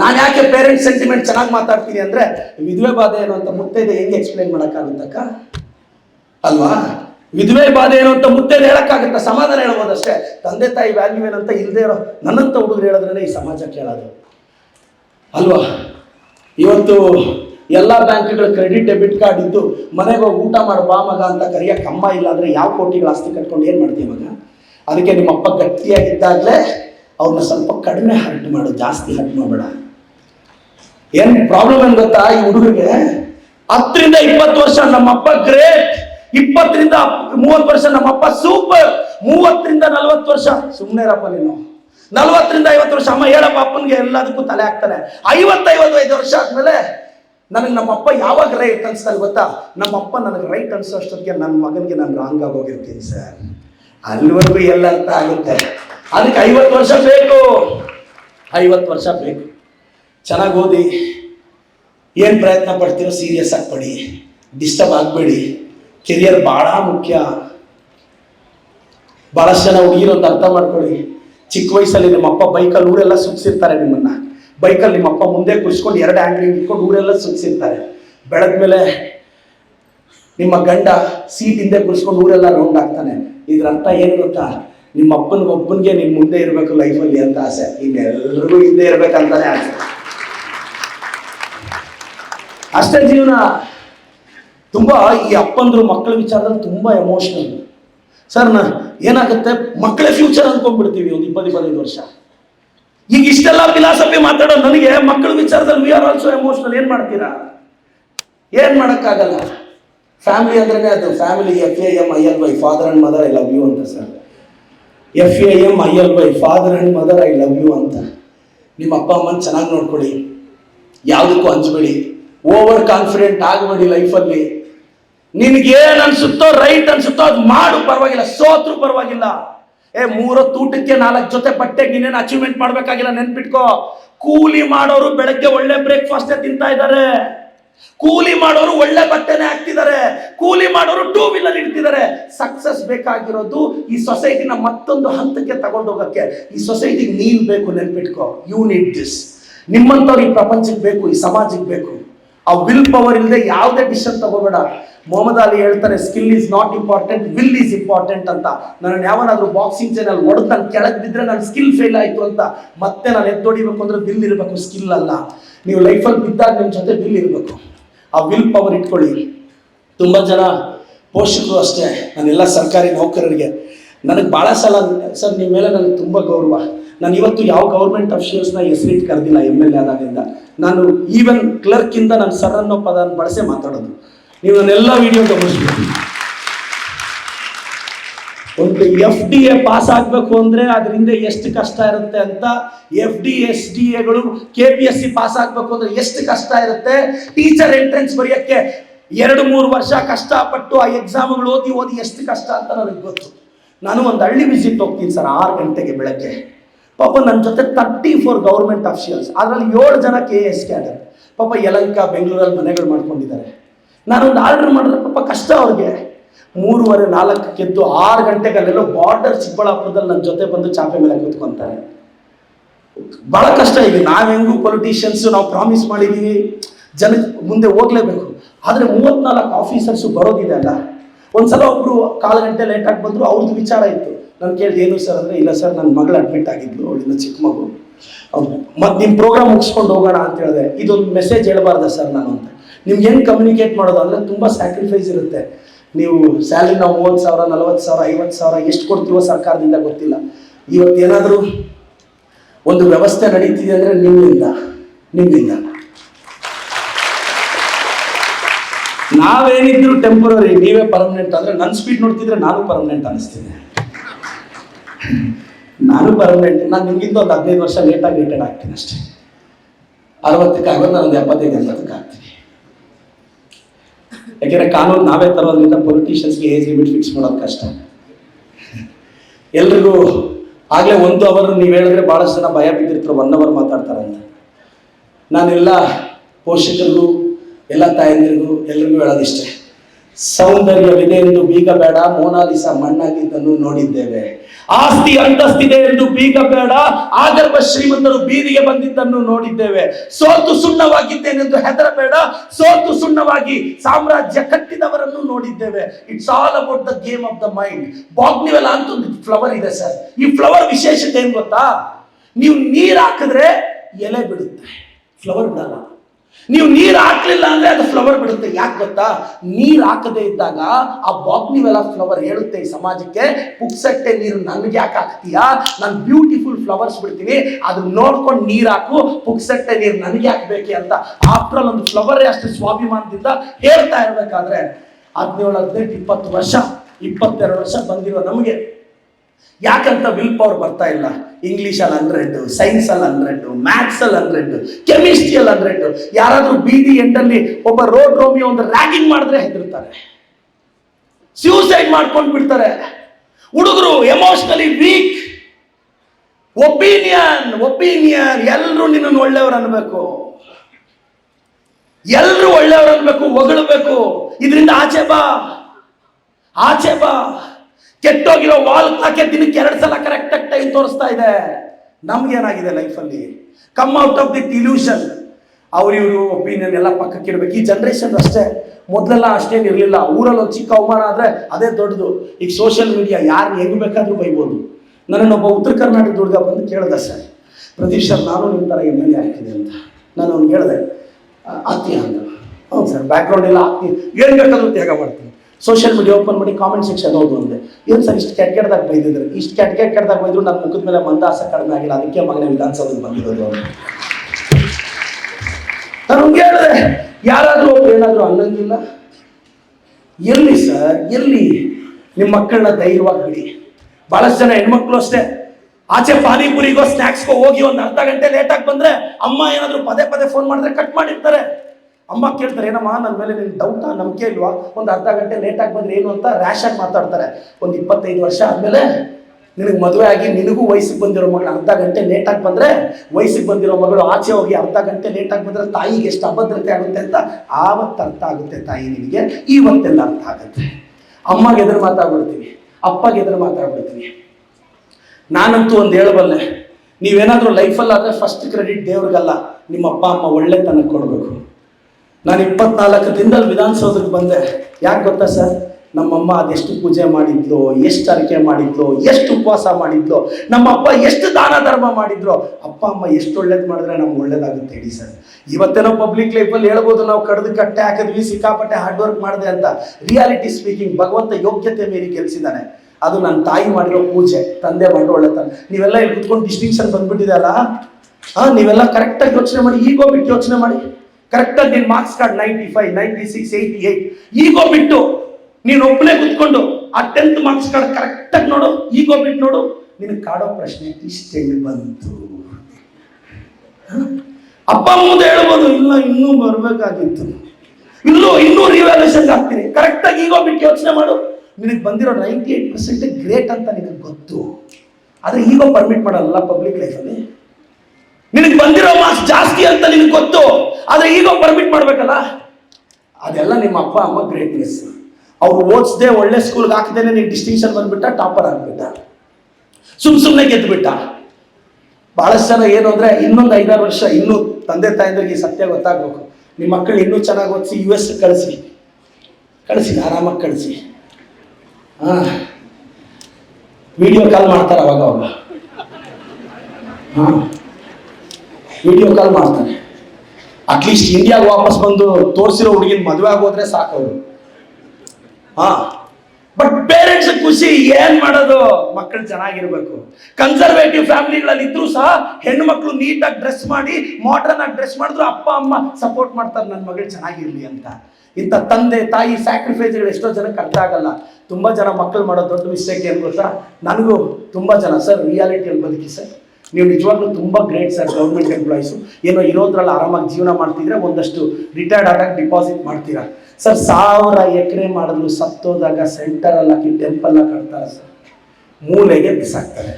ನಾನು ಯಾಕೆ parents sentiment ಚೆನ್ನಾಗಿ ಮಾತಾಡ್ತೀನಿ ಅಂದ್ರೆ ವಿಧವೆ ಬಾಧೆ ಏನು ಅಂತ ಮುತ್ತೈದೆ ಹೆಂಗೆ ಎಕ್ಸ್ಪ್ಲೈನ್ ಮಾಡೋಕ್ಕಾಗುತ್ತಕ್ಕ ಅಲ್ವಾ? ವಿಧವೆ ಬಾಧೆ ಏನು ಅಂತ ಮುತ್ತೈದೆ ಹೇಳಕ್ಕಾಗುತ್ತಾ? ಸಮಾಧಾನ ಹೇಳ್ಬೋದಷ್ಟೇ ತಂದೆ ತಾಯಿ ವ್ಯಾಲ್ಯೂ ಏನಂತ ಇಲ್ಲದೆ ಇರೋ ನನ್ನಂತ ಹುಡುಗರು ಹೇಳೋದ್ರೇ ಈ ಸಮಾಜ ಕೇಳೋದು. ಅಲ್ವಾ? ಇವತ್ತು ಎಲ್ಲ ಬ್ಯಾಂಕ್ಗಳು ಕ್ರೆಡಿಟ್ ಡೆಬಿಟ್ ಕಾರ್ಡ್ ಇದ್ದು ಮನೆಗೆ ಹೋಗಿ ಊಟ ಮಾಡು, ಬಾ ಮಗ ಅಂತ ಕರಿಯಕ್ಕೆ ಅಮ್ಮ ಇಲ್ಲ ಅಂದ್ರೆ ಯಾವ ಕೋಟಿಗಳ ಆಸ್ತಿ ಕಟ್ಕೊಂಡು ಏನು ಮಾಡ್ತೀವಿ ಮಗ? ಅದಕ್ಕೆ ನಿಮ್ಮ ಅಪ್ಪ ಗಟ್ಟಿಯಾಗಿದ್ದಾಗಲೇ ಅವ್ರನ್ನ ಸ್ವಲ್ಪ ಕಡಿಮೆ ಹರ್ಟ್ ಮಾಡು, ಜಾಸ್ತಿ ಹರ್ಟ್ ಮಾಡಬೇಡ. ಏನ್ ಪ್ರಾಬ್ಲಮ್ ಏನ್ ಗೊತ್ತಾ ಈ ಹುಡುಗರಿಗೆ? ಹತ್ತರಿಂದ ಇಪ್ಪತ್ತು ವರ್ಷ ನಮ್ಮಪ್ಪ ಗ್ರೇಟ್ ಇಪ್ಪತ್ತರಿಂದ ಮೂವತ್ತು ವರ್ಷ ನಮ್ಮಪ್ಪ ಸೂಪರ್ ಮೂವತ್ತರಿಂದ ನಲವತ್ತು ವರ್ಷ. ಸುಮ್ಮನೆ ರಪ್ಪ ನೀನು. ನಲವತ್ತರಿಂದ ಐವತ್ತು ವರ್ಷ. ಅಮ್ಮ ಹೇಳಪ್ಪ, ಅಪ್ಪನಿಗೆ ಎಲ್ಲದಕ್ಕೂ ತಲೆ ಹಾಕ್ತಾನೆ. ಐವತ್ತೈವತ್ತೈದು ವರ್ಷ ಆದ್ಮೇಲೆ ನನಗೆ ನಮ್ಮಪ್ಪ ಯಾವಾಗ ರೈಟ್ ಅನ್ಸ್ತಾರೆ ಗೊತ್ತಾ? ನಮ್ಮಪ್ಪ ನನಗೆ ರೈಟ್ ಅನ್ಸೋ ಅಷ್ಟೊತ್ತಿಗೆ ನನ್ನ ಮಗನಿಗೆ ನಾನು ರಾಂಗ್ ಆಗೋಗಿರ್ತೀನಿ ಸರ್. ಅಲ್ಲಿವರೆಗೂ ಎಲ್ಲ ಅರ್ಥ ಆಗುತ್ತೆ. ಅದಕ್ಕೆ ಐವತ್ತು ವರ್ಷ ಬೇಕು. ಐವತ್ತು ವರ್ಷ ಬೇಕು. ಚೆನ್ನಾಗಿ ಓದಿ ಏನು ಪ್ರಯತ್ನ ಪಡ್ತೀರೋ ಸೀರಿಯಸ್ ಆಗಿ ಪಡಿ ಡಿಸ್ಟರ್ಬ್ ಆಗಬೇಡಿ. ಕೆರಿಯರ್ ಭಾಳ ಮುಖ್ಯ. ಭಾಳಷ್ಟು ಜನ ಹುಡುಗಿರು ಅಂತ ಅರ್ಥ ಮಾಡ್ಕೊಳ್ಳಿ. ಚಿಕ್ಕ ವಯಸ್ಸಲ್ಲಿ ನಿಮ್ಮ ಅಪ್ಪ ಬೈಕಲ್ಲಿ ಊರೆಲ್ಲ ಸುಗ್ಸಿರ್ತಾರೆ ನಿಮ್ಮನ್ನ. ಬೈಕಲ್ಲಿ ನಿಮ್ಮ ಅಪ್ಪ ಮುಂದೆ ಕುಸ್ಕೊಂಡು ಎರಡು ಆ್ಯಂಗ್ಲಿ ಇಟ್ಕೊಂಡು ಊರೆಲ್ಲ ಸುಗ್ಸಿರ್ತಾರೆ ಬೆಳೆದ ಮೇಲೆ ನಿಮ್ಮ ಗಂಡ ಸೀಟ್ ಹಿಂದೆ ಕುಡಿಸ್ಕೊಂಡು ಊರೆಲ್ಲ ರೌಂಡ್ ಆಗ್ತಾನೆ. ಇದ್ರ ಅರ್ಥ ಏನು ಗೊತ್ತಾ? ನಿಮ್ಮ ಅಪ್ಪನಿಗೆ ಒಬ್ಬನಿಗೆ ನಿಮ್ಮ ಮುಂದೆ ಇರಬೇಕು ಲೈಫಲ್ಲಿ ಅಂತ ಆಸೆ. ಇನ್ನೆಲ್ಲರಿಗೂ ಹಿಂದೆ ಇರಬೇಕಂತಾನೆ ಆಸೆ. ಅಷ್ಟೇ ಜೀವನ. ತುಂಬ ಈ ಅಪ್ಪಂದ್ರು ಮಕ್ಕಳ ವಿಚಾರದಲ್ಲಿ ತುಂಬ ಎಮೋಷನಲ್ ಸರ್ ನಾ ಏನಾಗುತ್ತೆ? ಮಕ್ಕಳ ಫ್ಯೂಚರ್ ಅಂದ್ಕೊಂಡ್ಬಿಡ್ತೀವಿ ಒಂದು ಇಪ್ಪತ್ತು ಇಪ್ಪತ್ತೈದು ವರ್ಷ. ಈಗ ಇಷ್ಟೆಲ್ಲ ಫಿಲಾಸಫಿ ಮಾತಾಡೋ ನನಗೆ ಮಕ್ಕಳ ವಿಚಾರದಲ್ಲಿ ವಿ ಆರ್ ಆಲ್ಸೋ ಎಮೋಷನಲ್ ಏನು ಮಾಡ್ತೀರಾ? ಏನು ಮಾಡೋಕ್ಕಾಗಲ್ಲ. ಫ್ಯಾಮಿಲಿ ಅಂದ್ರೆ ಅದು. Family F A M I L Y father and mother I love you ಅಂತ sir F A M I L Y father and mother I love you ಅಂತ. ನಿಮ್ಮ ಅಪ್ಪ, ಅಮ್ಮನ ಚೆನ್ನಾಗಿ ನೋಡ್ಕೊಳ್ಳಿ. ಯಾವುದಕ್ಕೂ ಹಂಚ್ಬೇಡಿ. ಓವರ್ ಕಾನ್ಫಿಡೆಂಟ್ ಆಗಬೇಡಿ ಲೈಫಲ್ಲಿ ನಿನಗೇನು ಅನ್ಸುತ್ತೋ ರೈಟ್ ಅನ್ಸುತ್ತೋ ಅದು ಮಾಡು, ಪರವಾಗಿಲ್ಲ. ಸೋತ್ರು ಪರವಾಗಿಲ್ಲ. ಏ ಮೂರೊತ್ತು ಊಟಕ್ಕೆ ನಾಲ್ಕು ಜೊತೆ ಬಟ್ಟೆಗೆ ನೀನೇನು ಅಚೀವ್ಮೆಂಟ್ ಮಾಡ್ಬೇಕಾಗಿಲ್ಲ ನೆನ್ಪಿಟ್ಕೋ. ಕೂಲಿ ಮಾಡೋರು ಬೆಳಗ್ಗೆ ಒಳ್ಳೆ ಬ್ರೇಕ್ಫಾಸ್ಟ್ ತಿಂತಾ ಇದ್ದಾರೆ ಕೂಲಿ ಮಾಡೋರು ಒಳ್ಳೆ ಬಟ್ಟೆನೆ ಹಾಕ್ತಿದ್ದಾರೆ ಕೂಲಿ ಮಾಡೋರು ಟೂ ವೀಲರ್ ಇಡ್ತಿದ್ದಾರೆ ಸಕ್ಸಸ್ ಬೇಕಾಗಿರೋದು ಈ ಸೊಸೈಟಿನ ಮತ್ತೊಂದು ಹಂತಕ್ಕೆ ತಗೊಂಡೋಗಕ್ಕೆ ಈ ಸೊಸೈಟಿಗೆ ನೀನ್ ಬೇಕು ನೆನ್ಪಿಟ್ಕೋ. ಯು ನೀಡ್ ದಿಸ್ ನಿಮ್ಮಂಥವ್ರು ಈ ಪ್ರಪಂಚಕ್ಕೆ ಬೇಕು, ಈ ಸಮಾಜಕ್ಕೆ ಬೇಕು. ಆ ವಿಲ್ ಪವರ್ ಇಲ್ಲದೆ ಯಾವುದೇ ಡಿಸಿಷನ್ ತಗೋಬೇಡ. ಮೊಹಮ್ಮದ್ ಅಲಿ ಹೇಳ್ತಾರೆ skill is not important will is important ಅಂತ. ನಾನು ಯಾವನಾದ್ರೂ ಬಾಕ್ಸಿಂಗ್ ಚಾನಲ್ ಹೊಡೆದು ನಾನು ಕೆಳಗೆ ಬಿದ್ದರೆ ನನ್ನ ಸ್ಕಿಲ್ ಫೇಲ್ ಆಯಿತು ಅಂತ ಮತ್ತೆ ನಾನು ಎದ್ದೊಡಿಬೇಕು ಅಂದ್ರೆ ವಿಲ್ ಇರಬೇಕು ಸ್ಕಿಲ್ ಅಲ್ಲ. ನೀವು ಲೈಫಲ್ಲಿ ಬಿದ್ದಾಗ ನಿಮ್ಮ ಜೊತೆ ವಿಲ್ ಇರಬೇಕು. ಆ ವಿಲ್ ಪವರ್ ಇಟ್ಕೊಳ್ಳಿ. ತುಂಬ ಜನ ಪೋಷಕರು ಅಷ್ಟೇ, ನಾನೆಲ್ಲ ಸರ್ಕಾರಿ ನೌಕರರಿಗೆ. ನನಗೆ ಭಾಳ ಸಲ, ಸರ್ ನಿಮ್ಮ ಮೇಲೆ ನನಗೆ ತುಂಬ ಗೌರವ. ನಾನು ಇವತ್ತು ಯಾವ ಗೌರ್ಮೆಂಟ್ ಅಫಿಷಿಯಲ್ಸ್ನ ಹೆಸರಿಟ್ಟು ಕರೆದಿಲ್ಲ ಎಂ ಎಲ್ ಎ ಆದಾಗಿಂದ ನಾನು ಈವನ್ ಕ್ಲರ್ಕಿಂದ ನಾನು ಸರ್ ಅನ್ನೋ ಪದನ ಬಳಸೇ ಮಾತಾಡೋದು. ನೀವು ನನ್ನೆಲ್ಲ ವಿಡಿಯೋ ಗಮನಿಸ್ಬೇಕು. ಒಂದು ಎಫ್ ಡಿ ಎ ಪಾಸ್ ಆಗಬೇಕು ಅಂದರೆ ಅದರಿಂದ ಎಷ್ಟು ಕಷ್ಟ ಇರುತ್ತೆ ಅಂತ ಎಫ್ ಡಿ ಎಸ್ ಡಿ ಎಗಳು K P S C pass ಆಗಬೇಕು ಅಂದರೆ ಎಷ್ಟು ಕಷ್ಟ ಇರುತ್ತೆ? ಟೀಚರ್ ಎಂಟ್ರೆನ್ಸ್ ಬರೆಯೋಕ್ಕೆ ಎರಡು ಮೂರು ವರ್ಷ ಕಷ್ಟಪಟ್ಟು ಆ ಎಕ್ಸಾಮ್ಗಳು ಓದಿ ಓದಿ ಎಷ್ಟು ಕಷ್ಟ ಅಂತ ನನಗೆ ಗೊತ್ತು. ನಾನು ಒಂದು ಹಳ್ಳಿ ವಿಸಿಟ್ ಹೋಗ್ತೀನಿ ಸರ್, ಆರು ಗಂಟೆಗೆ ಬೆಳಗ್ಗೆ. ಪಾಪ ನನ್ನ ಜೊತೆ ತರ್ಟಿ ಫೋರ್ ಗೌರ್ಮೆಂಟ್ ಅಫಿಷಿಯಲ್ಸ್ ಅದರಲ್ಲಿ ಏಳು ಜನ ಕೆ ಎಸ್ ಕ್ಯಾಡರ್ ಪಾಪ ಯಲಂಕ, ಬೆಂಗಳೂರಲ್ಲಿ ಮನೆಗಳು ಮಾಡ್ಕೊಂಡಿದ್ದಾರೆ. ನಾನೊಂದು ಆರ್ಡರ್ ಮಾಡಿದ್ರೆ ಪಾಪ ಕಷ್ಟ ಅವ್ರಿಗೆ. ಮೂರುವರೆ ನಾಲ್ಕಕ್ಕೆ ಎದ್ದು ಆರು ಗಂಟೆಗೆ ಅಲ್ಲೆಲ್ಲೋ ಬಾರ್ಡರ್ ಚಿಕ್ಕಬಳ್ಳಾಪುರದಲ್ಲಿ ನನ್ನ ಜೊತೆ ಬಂದು ಚಾಪೆ ಮೇಲೆ ಕೂತ್ಕೊಂತಾರೆ. ಬಹಳ ಕಷ್ಟ ಈಗ ನಾವು ಹೆಂಗೂ ಪೊಲಿಟಿಷಿಯನ್ಸ್ ನಾವು ಪ್ರಾಮಿಸ್ ಮಾಡಿದ್ದೀವಿ ಜನ ಮುಂದೆ ಹೋಗ್ಲೇಬೇಕು. ಆದರೆ ಮೂವತ್ನಾಲ್ಕು ಆಫೀಸರ್ಸು ಬರೋದಿದೆ ಅಲ್ಲ. ಒಂದ್ಸಲ ಒಬ್ರು ಕಾಲು ಗಂಟೆ ಲೇಟಾಗಿ ಬಂದರು ಅವ್ರದ್ದು ವಿಚಾರ ಇತ್ತು. ನಾನು ಕೇಳಿದೆ, ಏನು ಸರ್ ಅಂದರೆ, ಇಲ್ಲ ಸರ್ ನನ್ನ ಮಗಳು ಅಡ್ಮಿಟ್ ಆಗಿದ್ಲು ಅವಳಿನ ಚಿಕ್ಕ ಮಗು. ಹೌದು ಮತ್ತು ನಿಮ್ಮ ಪ್ರೋಗ್ರಾಮ್ ಮುಗಿಸ್ಕೊಂಡು ಹೋಗೋಣ ಅಂತ ಹೇಳಿದೆ. ಇದೊಂದು ಮೆಸೇಜ್ ಹೇಳ್ಬಾರ್ದ ಸರ್ ನಾನು ಅಂತ. ನಿಮ್ಗೆ ಏನು ಕಮ್ಯುನಿಕೇಟ್ ಮಾಡೋದು? ಅಂದರೆ ತುಂಬ ಸ್ಯಾಕ್ರಿಫೈಸ್ ಇರುತ್ತೆ. ನೀವು ಸ್ಯಾಲ್ರಿ ನಾವು ಮೂವತ್ತು ಸಾವಿರ, ನಲ್ವತ್ತು ಸಾವಿರ, ಐವತ್ತು ಸಾವಿರ, ಎಷ್ಟು ಕೊಡ್ತೀವೋ ಸರ್ಕಾರದಿಂದ ಗೊತ್ತಿಲ್ಲ. ಇವತ್ತು ಏನಾದರೂ ಒಂದು ವ್ಯವಸ್ಥೆ ನಡೀತಿದೆ ಅಂದರೆ ನಿಮ್ಮಿಂದ ನಿಮ್ಮಿಂದ. ನಾವೇನಿದ್ರು ಟೆಂಪರರಿ ನೀವೇ ಪರ್ಮನೆಂಟ್ ಅಂದರೆ ನನ್ನ ಸ್ಪೀಡ್ ನೋಡ್ತಿದ್ರೆ ನಾನು ಪರ್ಮನೆಂಟ್ ಅನಿಸ್ತೀನಿ ನಾನು ಪರ್ಮನೆಂಟ್ ನಾನು ನಿಮಗಿಂತ ಒಂದು ಹದಿನೈದು ವರ್ಷ ಲೇಟಾಗಿ ರಿಟೈರ್ಡ್ ಆಗ್ತೀನಿ ಅಷ್ಟೇ. ಅರವತ್ತಕ್ಕೆ ಆಗೋದು ನಾನು ಒಂದು ಎಪ್ಪತ್ತೈದು ಎಂಬತ್ತಕ್ಕೆ ಆಗ್ತೀನಿ. ಯಾಕೆಂದರೆ ಕಾನೂನು ನಾವೇ ತರೋದ್ರಿಂದ ಪೊಲಿಟಿಷಿಯನ್ಸ್ಗೆ ಏಜ್ ಲಿಮಿಟ್ ಫಿಕ್ಸ್ ಮಾಡೋದು ಕಷ್ಟ. ಎಲ್ರಿಗೂ ಆಗಲೇ ಒಂದು ಅವರ್ ನೀವು ಹೇಳಿದ್ರೆ ಭಾಳಷ್ಟು ಜನ ಭಯ ಬಿದ್ದಿರ್ತಾರೆ ಒನ್ ಅವರ್ ಮಾತಾಡ್ತಾರೆ ಅಂತ. ನಾನೆಲ್ಲ ಪೋಷಕರಿಗೂ, ಎಲ್ಲ ತಾಯಂದಿರಿಗೂ ಎಲ್ರಿಗೂ ಹೇಳೋದಿಷ್ಟೇ ಸೌಂದರ್ಯವಿದೆ ಎಂದು ಬೀಗ ಬೇಡ ಮೋನಾಲಿಸ ಮಣ್ಣಾಗಿದ್ದನ್ನು ನೋಡಿದ್ದೇವೆ. ಆಸ್ತಿ ಅಂತಸ್ತಿದೆ ಎಂದು ಬೀಗ ಬೇಡ ಆಗರ್ಭ ಶ್ರೀಮಂತರು ಬೀದಿಗೆ ಬಂದಿದ್ದನ್ನು ನೋಡಿದ್ದೇವೆ. ಸೋತು ಸುಣ್ಣವಾಗಿದ್ದೇನೆಂದು ಹೆದರಬೇಡ. ಸೋತು ಸುಣ್ಣವಾಗಿ ಸಾಮ್ರಾಜ್ಯ ಕಟ್ಟಿದವರನ್ನು ನೋಡಿದ್ದೇವೆ. It's all about the game of the mind ಬಾಗ್ನಿವೆಲ್ಲ ಅಂತ ಒಂದು ಫ್ಲವರ್ ಇದೆ ಸರ್. ಈ ಫ್ಲವರ್ ವಿಶೇಷತೆ ಏನ್ ಗೊತ್ತಾ? ನೀವು ನೀರ್ ಹಾಕಿದ್ರೆ ಎಲೆ ಬಿಡುತ್ತೆ. ಫ್ಲವರ್ ಬಿಡಲ್ಲ. ನೀವು ನೀರು ಹಾಕ್ಲಿಲ್ಲ ಅಂದ್ರೆ ಅದು ಫ್ಲವರ್ ಬಿಡುತ್ತೆ. ಯಾಕೆ ಗೊತ್ತಾ? ನೀರು ಹಾಕದೇ ಇದ್ದಾಗ ಆ ಬಾಗ್ನಿವೆಲ್ಲ ಫ್ಲವರ್ ಹೇಳುತ್ತೆ ಈ ಸಮಾಜಕ್ಕೆ. ಪುಕ್ಸಟ್ಟೆ ನೀರು ನನ್ಗೆ ಯಾಕೆ ಹಾಕ್ತೀಯಾ? ನಾನು ಬ್ಯೂಟಿಫುಲ್ ಫ್ಲವರ್ಸ್ ಬಿಡ್ತೀನಿ. ಅದನ್ನ ನೋಡ್ಕೊಂಡು ನೀರು ಹಾಕು. ಪುಕ್ಸಟ್ಟೆ ನೀರು ನನಗೆ ಹಾಕ್ಬೇಕೆ ಅಂತ. ಆಫ್ಟರ್ ಒಂದು ಫ್ಲವರ್ ಅಷ್ಟು ಸ್ವಾಭಿಮಾನದಿಂದ ಹೇಳ್ತಾ ಇರಬೇಕಾದ್ರೆ ಹದಿನೇಳು, ಹದಿನೆಂಟು, ಇಪ್ಪತ್ತು ವರ್ಷ, ಇಪ್ಪತ್ತೆರಡು ವರ್ಷ ಬಂದಿರೋ ನಮಗೆ. ಯಾಕಂತ ವಿಲ್ ಪವರ್ ಬರ್ತಾ ಇಲ್ಲ. ಇಂಗ್ಲಿಷ್ ಅಲ್ಲಿ ಹಂಡ್ರೆಡ್ ಸೈನ್ಸ್ ಅಲ್ಲಿ ಹಂಡ್ರೆಡ್ ಮ್ಯಾಥ್ಸ್ ಅಲ್ಲಿ ಹಂಡ್ರೆಡ್ ಕೆಮಿಸ್ಟ್ರಿ ಅಲ್ಲಿ ಹಂಡ್ರೆಡ್ ಯಾರಾದ್ರೂ ಬೀದಿ ಎಂಟಲ್ಲಿ ಒಬ್ಬ ರೋಡ್ ರೋಮಿಯೋ ಒಂದು ರ್ಯಾಗಿಂಗ್ ಮಾಡಿದ್ರೆ ಹೆದರ್ತಾರೆ. ಸ್ಯೂಸೈಡ್ ಮಾಡ್ಕೊಂಡು ಬಿಡ್ತಾರೆ. ಹುಡುಗರು ಎಮೋಷನಲಿ ವೀಕ್ ಒಪಿನಿಯನ್ ಒಪಿನಿಯನ್ ಎಲ್ಲರೂ ನಿನ್ನ ಒಳ್ಳೆಯವರು ಅನ್ಬೇಕು. ಎಲ್ಲರೂ ಒಳ್ಳೆಯವರು ಅನ್ಬೇಕು, ಹೊಗಳಬೇಕು. ಇದರಿಂದ ಆಚೆ ಬಾ. ಆಚೆ ಬಾ. ಕೆಟ್ಟೋಗಿರೋ ವಾಲ್ ಕ್ಲಾಕೆ ದಿನಕ್ಕೆ ಎರಡು ಸಲ ತೋರಿಸ್ತಾ ಇದೆ. ನಮ್ಗೇನಾಗಿದೆ ಲೈಫಲ್ಲಿ come out of the illusion ಅವ್ರು ಇವರು ಒಪಿನಿಯನ್ ಎಲ್ಲ ಪಕ್ಕಕ್ಕೆ ಇಡ್ಬೇಕು. ಈ ಜನ್ರೇಷನ್ ಅಷ್ಟೇ. ಮೊದಲೆಲ್ಲ ಅಷ್ಟೇನು ಇರಲಿಲ್ಲ. ಊರಲ್ಲಿ ಒಂದು ಚಿಕ್ಕ ಅವಮಾನ ಆದರೆ ಅದೇ ದೊಡ್ಡದು. ಈಗ ಸೋಷಿಯಲ್ ಮೀಡಿಯಾ ಯಾರು ಹೆಂಗೆ ಬೇಕಾದರೂ ಬೈಬೋದು. ನನ್ನನ್ನೊಬ್ಬ ಉತ್ತರ ಕರ್ನಾಟಕ ಹುಡುಗ ಬಂದು ಕೇಳ್ದ ಸರ್. ಪ್ರದೀಪ್ ಸರ್ ನಾನು ನಿಮ್ಮ ಥರ ಎಂ ಎಲ್ ಎ ಆಗ್ತಿದೆ ಅಂತ. ನಾನು ಅವ್ನು ಹೇಳಿದೆ ಆಗ್ತೀಯ ಅಂದ. ಹೌದು ಸರ್ ಬ್ಯಾಕ್ಗ್ರೌಂಡ್ ಎಲ್ಲ ಆಗ್ತೀನಿ ಏನು ಬೇಕಾದರೂ ತ್ಯಾಗ ಮಾಡ್ತೀನಿ. ಸೋಷಿಯಲ್ ಮೀಡಿಯಾ ಓಪನ್ ಮಾಡಿ ಕಾಮೆಂಟ್ ಸೆಕ್ಷನ್ ಹೌದು ಅಂದೆ. ಏನು ಸರ್ ಇಷ್ಟು ಕೆಟ್ಟ ಕೆಟ್ಟದಾಗ ಬೈದಿದ್ರು? ಇಷ್ಟು ಕೆಟ್ಟ ಕೆಟ್ಟ ಕೆಟ್ಟದಾಗ ಬೈದ್ರು ನನ್ನ ಮುಖದ ಮೇಲೆ ಮಂದಾಸ ಕಡಿಮೆ ಆಗಿಲ್ಲ, ಅದಕ್ಕೆ ಮಗನ ವಿಧಾನಸೌಧಕ್ಕೆ ಬಂದಿರೋದು ನಾನು ಹೇಳಿದೆ, ಯಾರಾದರೂ ಒಬ್ರು ಏನಾದರೂ ಅನ್ನಂಗಿಲ್ಲ? ಎಲ್ಲಿ ಸರ್, ಎಲ್ಲಿ? ನಿಮ್ಮ ಮಕ್ಕಳನ್ನ ಧೈರ್ಯವಾಗಿ ಬಿಡಿ. ಬಹಳಷ್ಟು ಜನ ಹೆಣ್ಮಕ್ಳು ಅಷ್ಟೇ. ಆಚೆ ಪಾನಿಪುರಿಗೋ ಸ್ನ್ಯಾಕ್ಸ್ಗೋ ಹೋಗಿ ಒಂದು ಅರ್ಧ ಗಂಟೆ ಲೇಟಾಗಿ ಬಂದ್ರೆ ಅಮ್ಮ ಏನಾದರೂ ಪದೇ ಪದೇ ಫೋನ್ ಮಾಡಿದ್ರೆ ಕಟ್ ಮಾಡಿರ್ತಾರೆ. ಅಮ್ಮ ಕೇಳ್ತಾರೆ, ಏನಮ್ಮ ನನ್ನ ಮೇಲೆ ನಿನ್ ಡೌಟಾ ನಂಬಿಕೆ ಇಲ್ವಾ? ಒಂದು ಅರ್ಧ ಗಂಟೆ ಲೇಟಾಗಿ ಬಂದ್ರೆ ಏನು ಅಂತ ರ್ಯಾಶ್ ಆಗಿ ಮಾತಾಡ್ತಾರೆ. ಒಂದು ಇಪ್ಪತ್ತೈದು ವರ್ಷ ಆದಮೇಲೆ ನಿನಗೆ ಮದುವೆ ಆಗಿ ನಿನಗೂ ವಯಸ್ಸಿಗೆ ಬಂದಿರೋ ಮಗಳು ಅರ್ಧ ಗಂಟೆ ಲೇಟಾಗಿ ಬಂದ್ರೆ ವಯಸ್ಸಿಗೆ ಬಂದಿರೋ ಮಗಳು ಆಚೆ ಹೋಗಿ ಅರ್ಧ ಗಂಟೆ ಲೇಟಾಗಿ ಬಂದ್ರೆ ತಾಯಿಗೆ ಎಷ್ಟು ಅಭದ್ರತೆ ಆಗುತ್ತೆ ಅಂತ ಆವತ್ತು ಅರ್ಥ ಆಗುತ್ತೆ ತಾಯಿ ನಿನಗೆ. ಇವತ್ತೆಲ್ಲ ಅರ್ಥ ಆಗುತ್ತೆ. ಅಮ್ಮಗೆ ಎದುರು ಮಾತಾಡ್ಬಿಡ್ತೀವಿ. ಅಪ್ಪಗೆ ಎದುರು ಮಾತಾಡ್ಬಿಡ್ತೀವಿ. ನಾನಂತೂ ಒಂದು ಹೇಳಬಲ್ಲೆ, ನೀವೇನಾದರೂ ಲೈಫಲ್ಲಾದರೆ ಫಸ್ಟ್ ಕ್ರೆಡಿಟ್ ದೇವ್ರಿಗಲ್ಲ. ನಿಮ್ಮ ಅಪ್ಪ, ಅಮ್ಮ ಒಳ್ಳೆತನಕ್ಕೆ ಕೊಡಬೇಕು. ನಾನು ಇಪ್ಪತ್ನಾಲ್ಕು ದಿನದಲ್ಲಿ ವಿಧಾನಸೌಧಕ್ಕೆ ಬಂದೆ. ಯಾಕೆ ಗೊತ್ತಾ ಸರ್? ನಮ್ಮಮ್ಮ ಅದೆಷ್ಟು ಪೂಜೆ ಮಾಡಿದ್ಲು, ಎಷ್ಟು ಅರಿಕೆ ಮಾಡಿದ್ಲು, ಎಷ್ಟು ಉಪವಾಸ ಮಾಡಿದ್ಲು ನಮ್ಮ ಅಪ್ಪ ಎಷ್ಟು ದಾನ ಧರ್ಮ ಮಾಡಿದ್ರು. ಅಪ್ಪ, ಅಮ್ಮ ಎಷ್ಟು ಒಳ್ಳೇದು ಮಾಡಿದ್ರೆ ನಮ್ಗೆ ಒಳ್ಳೇದಾಗುತ್ತೆ ಹೇಳಿ ಸರ್. ಇವತ್ತೇನೋ ಪಬ್ಲಿಕ್ ಲೈಫಲ್ಲಿ ಹೇಳ್ಬೋದು, ನಾವು ಕಡ್ದು ಕಟ್ಟೆ ಹಾಕಿದ್ವಿ ಸಿಕ್ಕಾಪಟ್ಟೆ ಹಾರ್ಡ್ ವರ್ಕ್ ಮಾಡಿದೆ ಅಂತ ರಿಯಾಲಿಟಿ ಸ್ಪೀಕಿಂಗ್ ಭಗವಂತ ಯೋಗ್ಯತೆ ಮೀರಿ ಗೆಲ್ಸಿದ್ದಾನೆ. ಅದು ನನ್ನ ತಾಯಿ ಮಾಡಿರೋ ಪೂಜೆ, ತಂದೆ ಮಾಡಿರೋ ಒಳ್ಳೆತನ. ನೀವೆಲ್ಲ ಇಲ್ಲಿ ಕುತ್ಕೊಂಡು ಡಿಸ್ಟಿಂಕ್ಷನ್ ಬಂದ್ಬಿಟ್ಟಿದೆ ಅಲ್ಲ? ಹಾ, ನೀವೆಲ್ಲ ಕರೆಕ್ಟಾಗಿ ಯೋಚನೆ ಮಾಡಿ ಈಗೋ ಬಿಟ್ಟು ಯೋಚನೆ ಮಾಡಿ. ಕರೆಕ್ಟಾಗಿ ನಿನ್ನ marks card ninety five ninety six eighty eight ego ಬಿಟ್ಟು ನೀನು ಒಬ್ಬನೇ ಕುತ್ಕೊಂಡು ಆ ಟೆಂತ್ ಮಾರ್ಕ್ಸ್ ಕಾರ್ಡ್ ಕರೆಕ್ಟಾಗಿ ನೋಡು ಈಗೋ ಬಿಟ್ಟು ನೋಡು. ನಿನಗೆ ಕಾಡೋ ಪ್ರಶ್ನೆ ಇಷ್ಟೆಂಗ್ ಬಂತು? ಅಪ್ಪ ಮುಂದೆ ಹೇಳ್ಬೋದು, ಇಲ್ಲ, ಇನ್ನೂ ಬರಬೇಕಾಗಿತ್ತು. ಇಲ್ಲೂ, ಇನ್ನೂ ರಿವ್ಯಾಲ್ಯೂಷನ್ ಆಗ್ತೀನಿ. ಕರೆಕ್ಟಾಗಿ ಈಗೋ ಬಿಟ್ಟು ಯೋಚನೆ ಮಾಡು. ನಿನಗೆ ಬಂದಿರೋ ನೈಂಟಿ ಏಟ್ ಪರ್ಸೆಂಟ್ ಗ್ರೇಟ್ ಅಂತ ನಿನಗೆ ಗೊತ್ತು. ಆದರೆ ಈಗೋ ಪರ್ಮಿಟ್ ಮಾಡಲ್ಲ ಪಬ್ಲಿಕ್ ಲೈಫಲ್ಲಿ ನಿನಗೆ ಬಂದಿರೋ ಮಾರ್ಕ್ಸ್ ಜಾಸ್ತಿ ಅಂತ ನಿನಗೆ ಗೊತ್ತು. ಆದರೆ ಈಗ ಪರ್ಮಿಟ್ ಮಾಡಬೇಕಲ್ಲ? ಅದೆಲ್ಲ ನಿಮ್ಮ ಅಪ್ಪ, ಅಮ್ಮ ಗ್ರೇಟ್ನೆಸ್ ಅವ್ರು ಓದಿಸ್ದೆ ಒಳ್ಳೆ ಸ್ಕೂಲ್ಗೆ ಹಾಕಿದೇನೆ ನೀನು ಡಿಸ್ಟಿಂಕ್ಷನ್ ಬಂದ್ಬಿಟ್ಟ ಟಾಪರ್ ಆಗ್ಬಿಟ್ಟ. ಸುಮ್ ಸುಮ್ಮನೆ ಗೆದ್ದುಬಿಟ್ಟ ಬಹಳಷ್ಟು ಜನ ಏನು ಅಂದರೆ ಇನ್ನೊಂದು ಐದಾರು ವರ್ಷ ಇನ್ನೂ ತಂದೆ ತಾಯಿಂದ್ರಿಗೆ ಈ ಸತ್ಯ ಗೊತ್ತಾಗಬೇಕು. ನಿಮ್ಮ ಮಕ್ಕಳು ಇನ್ನೂ ಚೆನ್ನಾಗಿ ಓದಿಸಿ ಯು ಎಸ್ ಕಳಿಸಿ. ಕಳಿಸಿ, ಆರಾಮಾಗಿ ಕಳಿಸಿ. ಹಾಂ. ವಿಡಿಯೋ ಕಾಲ್ ಮಾಡ್ತಾರೆ ಅವಾಗ ಅವಾಗ. ಹಾಂ. ವಿಡಿಯೋ ಕಾಲ್ ಮಾಡ್ತಾನೆ ಅಟ್ಲೀಸ್ಟ್ ಇಂಡಿಯಾಗೆ ವಾಪಸ್ ಬಂದು ತೋರಿಸಿರೋ ಹುಡುಗಿನ ಮದುವೆ ಆಗೋದ್ರೆ ಸಾಕು ಹಾ. ಬಟ್ ಪೇರೆಂಟ್ಸ್ ಖುಷಿ ಏನ್ ಮಾಡೋದು? ಮಕ್ಕಳು ಚೆನ್ನಾಗಿರ್ಬೇಕು. ಕನ್ಸರ್ವೇಟಿವ್ ಫ್ಯಾಮಿಲಿಗಳಲ್ಲಿ ಇದ್ರೂ ಸಹ ಹೆಣ್ಣು ಮಕ್ಕಳು ನೀಟಾಗಿ ಡ್ರೆಸ್ ಮಾಡಿ ಮಾಡರ್ನ್ ಆಗಿ ಡ್ರೆಸ್ ಮಾಡಿದ್ರು ಅಪ್ಪ, ಅಮ್ಮ ಸಪೋರ್ಟ್ ಮಾಡ್ತಾರೆ ನನ್ನ ಮಗಳು ಚೆನ್ನಾಗಿರ್ಲಿ ಅಂತ. ಇಂಥ ತಂದೆ, ತಾಯಿ ಸ್ಯಾಕ್ರಿಫೈಸ್ಗಳು ಎಷ್ಟೋ ಜನಕ್ಕೆ ಅರ್ಥ ಆಗಲ್ಲ. ತುಂಬಾ ಜನ ಮಕ್ಕಳು ಮಾಡೋ ದೊಡ್ಡ ಮಿಸ್ಟೇಕ್ ಏನು ಗೊತ್ತಾ? ನನಗೂ ತುಂಬಾ ಜನ ಸರ್ ರಿಯಾಲಿಟಿಯಲ್ಲಿ ಬದುಕಿ ಸರ್ ನೀವು ನಿಜವಾಗ್ಲೂ ತುಂಬ ಗ್ರೇಟ್ ಸರ್ ಗೌರ್ಮೆಂಟ್ ಎಂಪ್ಲಾಯೀಸು ಏನೋ ಇರೋದ್ರಲ್ಲಿ ಆರಾಮಾಗಿ ಜೀವನ ಮಾಡ್ತಿದ್ರೆ ಒಂದಷ್ಟು ರಿಟೈರ್ಡ್ ಆದಾಗ ಡಿಪಾಸಿಟ್ ಮಾಡ್ತೀರಾ? ಸರ್ ಸಾವಿರ ಎಕರೆ ಮಾಡಿದ್ರು ಸತ್ತೋದಾಗ ಸೆಂಟರಲ್ಲಿ ಹಾಕಿ ಟೆಂಪಲ್ನ ಕಟ್ತಾರೆ ಸರ್ ಮೂಲೆಗೆ ಬಿಸಾಕ್ತಾರೆ.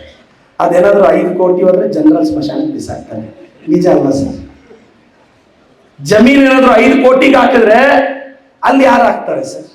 ಅದೇನಾದರೂ ಐದು ಕೋಟಿ ಹೋದ್ರೆ ಜನರಲ್ ಸ್ಮಶಾನಕ್ಕೆ ಬಿಸಾಕ್ತಾರೆ. ನಿಜ ಅಲ್ಲ ಸರ್ ಜಮೀನು ಏನಾದರೂ ಐದು ಕೋಟಿಗೆ ಹಾಕಿದ್ರೆ ಅಲ್ಲಿ ಯಾರು ಹಾಕ್ತಾರೆ ಸರ್